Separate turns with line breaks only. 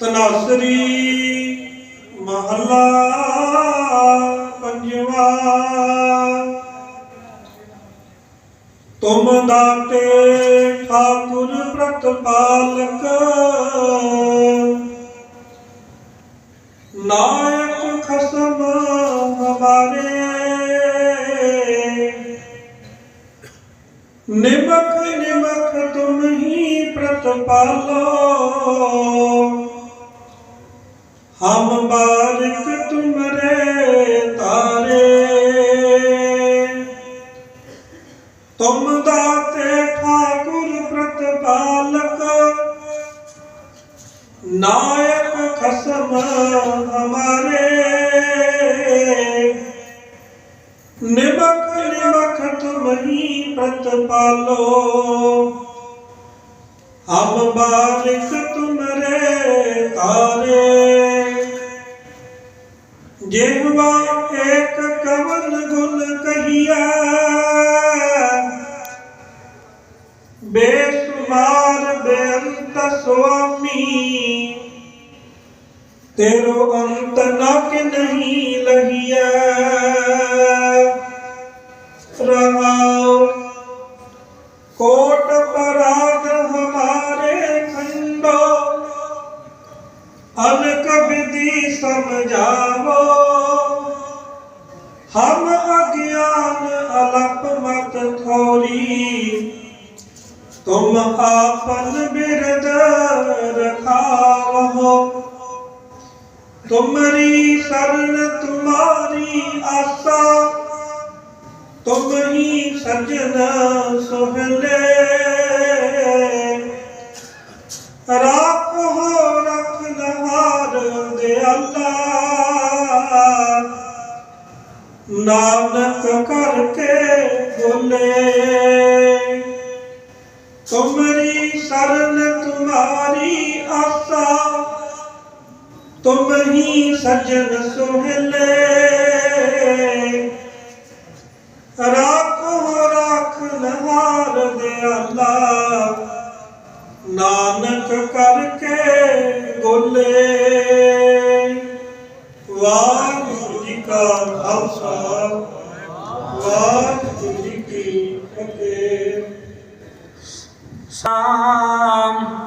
ਤਨਾਸਰੀ ਮਹੱਲਾ ਪੰਜਵਾ। ਤੁਮ ਦਾਤੇ ਠਾਕੁਰ ਪ੍ਰਤਪਾਲਕ ਨਾਇਕ ਖਸਮ ਹਮਾਰੇ। ਨਿਮਕ ਨਿਮਕ ਤੁਮ ਹੀ ਪ੍ਰਤਪਾਲੋ ਹਮ ਬਾਰਿਕ ਤੁਮਰੇ ਤਾਰੇ। ਤੁਮ ਦਾਤੇ ਠਾਕੁਰ ਪ੍ਰਤਪਾਲਕ, ਨਾਇਕ ਖਸਮ ਹਮਾਰੇ। ਨਿਮਕ ਨਿਮਕ ਤੁਮ ਪ੍ਰਤਪਾਲੋ। ਹਮ ਬਾਰਿਕ ਤੁਮਰੇ ਜਿਹਵਾ ਏਕ ਕਵਨ ਗੁਣ ਕਹੀਆ ਬੇਸੁਮਾਰ ਬੇਅੰਤ ਸੁਆਮੀ, ਤੇਰੋ ਅੰਤ ਨਕ ਨਹੀਂ ਲਹੀਆ ਰਹਾਉ, ਕੋਟ ਪਰਾਧ ਹਮਾਰੇ ਖੰਡੋ ਅਨਕ ਵਿਧੀ ਸਮਝਾਵੋ। ਤੁਮ ਆਪਨ ਬਿਰਦ ਰਖਾਵੋ ਤੁਮਰੀ ਸਰਨ ਤੁਮਾਰੀ ਆਸਾ। ਤੁਮ ਹੀ ਸਜਣ ਸੁਹਲੇ। ਰਾਖੋ ਰਖ ਨਹਾਰ ਦੇ ਅੱਲਾ। ਨਾਨਕ ਕਰਕੇ ਬੋਲੇ। ਤੁਮਰੀ ਸਰਨ ਤੁਮਾਰੀ ਆਸਾ। ਤੁਮ ਹੀ ਸਜਣ ਸੁਹਲੇ। ਰਾਖੋ, ਰਾਖ ਨਹਾਰ ਦੇ ਅੱਲਾ। ਨਾਨਕ ਕਰਕੇ ਗੋਲੇ ਵਾਹਿਗੁਰੂ ਜੀ ਕਾ ਖਾਲਸਾ। ਵਾਹਿਗੁਰੂ ਜੀ ਕੀ
Psalm.